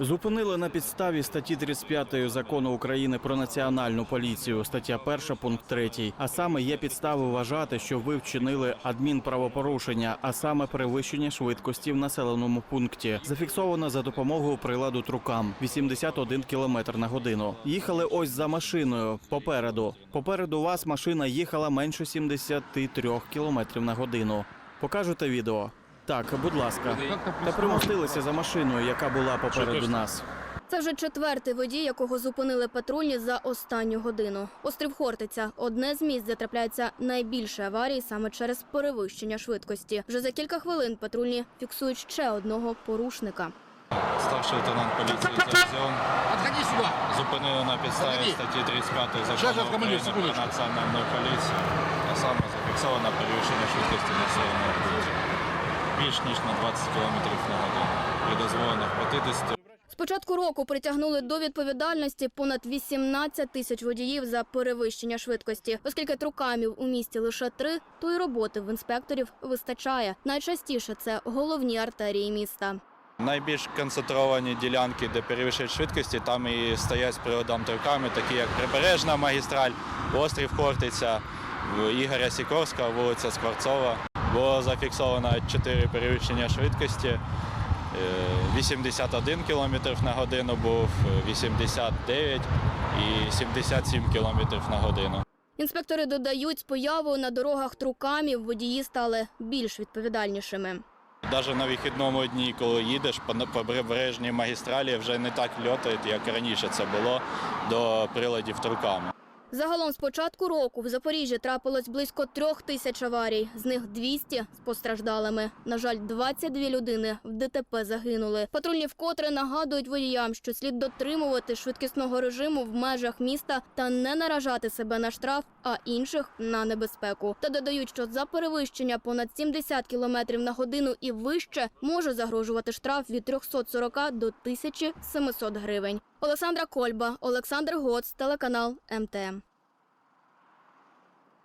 Зупинили на підставі статті 35 закону України про національну поліцію, стаття 1, пункт 3. А саме є підстави вважати, що ви вчинили адмінправопорушення, а саме перевищення швидкості в населеному пункті. Зафіксовано за допомогою приладу трукам 81 км на годину. Їхали ось за машиною попереду. Попереду вас машина їхала менше 73 км на годину. Покажете відео? Так, будь ласка. Та примостилися за машиною, яка була попереду нас. Це вже четвертий водій, якого зупинили патрульні за останню годину. Острів Хортиця одне з місць, де трапляється найбільше аварій саме через перевищення швидкості. Вже за кілька хвилин патрульні фіксують ще одного порушника. Старший лейтенант поліції Завзьон зупинили на підставі статті 35 Щас, закону України про національну поліцію, а саме зафіксовано перевищення швидкості більш ніж на 20 км на годину. При дозволених 50 З початку року притягнули до відповідальності понад 18 тисяч водіїв за перевищення швидкості. Оскільки трукамів у місті лише три, то й роботи в інспекторів вистачає. Найчастіше це головні артерії міста. Найбільш концентровані ділянки, де перевищують швидкості, там і стоять з приводом труками, такі як Прибережна магістраль, острів Хортиця, Ігоря Сікорського, вулиця Скворцова. Було зафіксовано 4 перевищення швидкості. Е, 81 км на годину був, 89 і 77 км на годину. Інспектори додають, з появою на дорогах трукамів водії стали більш відповідальнішими. Навіть на вихідному дні, коли їдеш по по прибережній магістралі, вже не так льотають, як раніше це було до приладів труками. Загалом з початку року в Запоріжжі трапилось близько трьох тисяч аварій, з них 200 з постраждалими. На жаль, 22 людини в ДТП загинули. Патрульні вкотре нагадують водіям, що слід дотримувати швидкісного режиму в межах міста та не наражати себе на штраф, а інших на небезпеку. Та додають, що за перевищення понад 70 км на годину і вище може загрожувати штраф від 340 до 1700 гривень. Олександра Кольба, Олександр Гоц, телеканал МТМ.